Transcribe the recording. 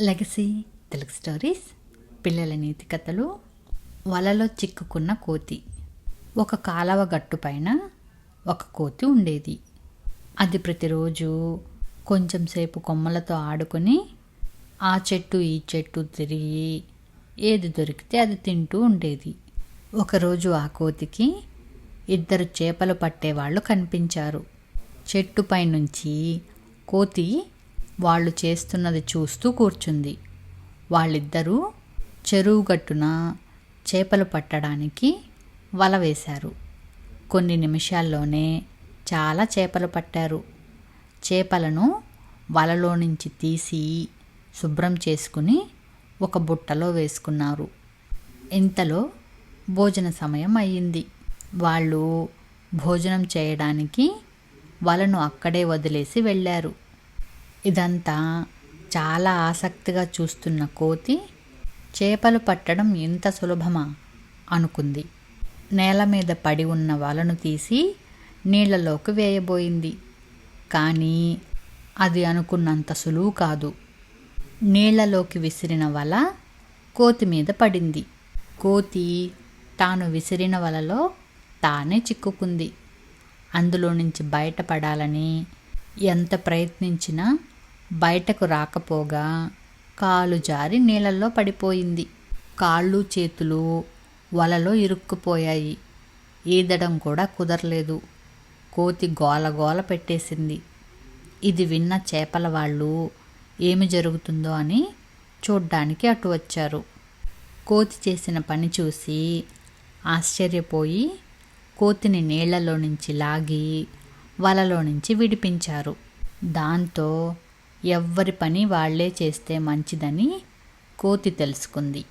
Legacy Telugu stories పిల్లల నీతి కథలు వలలో చిక్కుకున్న కోతి. ఒక కాలవ గట్టు పైన ఒక కోతి ఉండేది. అది ప్రతిరోజు కొంచెం సేపు కొమ్మలతో ఆడుకొని ఆ చెట్టు ఈ చెట్టు తిరిగి ఏది దొరికితే అది తింటూ ఉండేది. ఒకరోజు ఆ కోతికి ఇద్దరు చేపలు పట్టేవాళ్ళు కనిపించారు. చెట్టు పైనుంచి కోతి వాళ్ళు చేస్తున్నది చూస్తూ కూర్చుంది. వాళ్ళిద్దరూ చెరువు గట్టున చేపలు పట్టడానికి వల వేశారు. కొన్ని నిమిషాల్లోనే చాలా చేపలు పట్టారు. చేపలను వలలో నుంచి తీసి శుభ్రం చేసుకుని ఒక బుట్టలో వేసుకున్నారు. ఇంతలో భోజన సమయం అయ్యింది. వాళ్ళు భోజనం చేయడానికి వలను అక్కడే వదిలేసి వెళ్ళారు. ఇదంతా చాలా ఆసక్తిగా చూస్తున్న కోతి చేపలు పట్టడం ఇంత సులభమా అనుకుంది. నేల మీద పడి ఉన్న వలను తీసి నీళ్ళలోకి వేయబోయింది. కానీ అది అనుకున్నంత సులువు కాదు. నీళ్ళలోకి విసిరిన వల కోతి మీద పడింది. కోతి తాను విసిరిన వలలో తానే చిక్కుకుంది. అందులో నుంచి బయటపడాలని ఎంత ప్రయత్నించినా బయటకు రాకపోగా కాలు జారి నీళ్ళల్లో పడిపోయింది. కాళ్ళు చేతులు వలలో ఇరుక్కుపోయాయి. ఈదడం కూడా కుదరలేదు. కోతి గోల గోల పెట్టేసింది. ఇది విన్న చేపల వాళ్ళు ఏమి జరుగుతుందో అని చూడ్డానికి అటు వచ్చారు. కోతి చేసిన పని చూసి ఆశ్చర్యపోయి కోతిని నీళ్ళలో నుంచి లాగి వలలో నుంచి విడిపించారు. దాంతో ఎవ్వరి పని వాళ్ళే చేస్తే మంచిదని కోతి తెలుసుకుంది.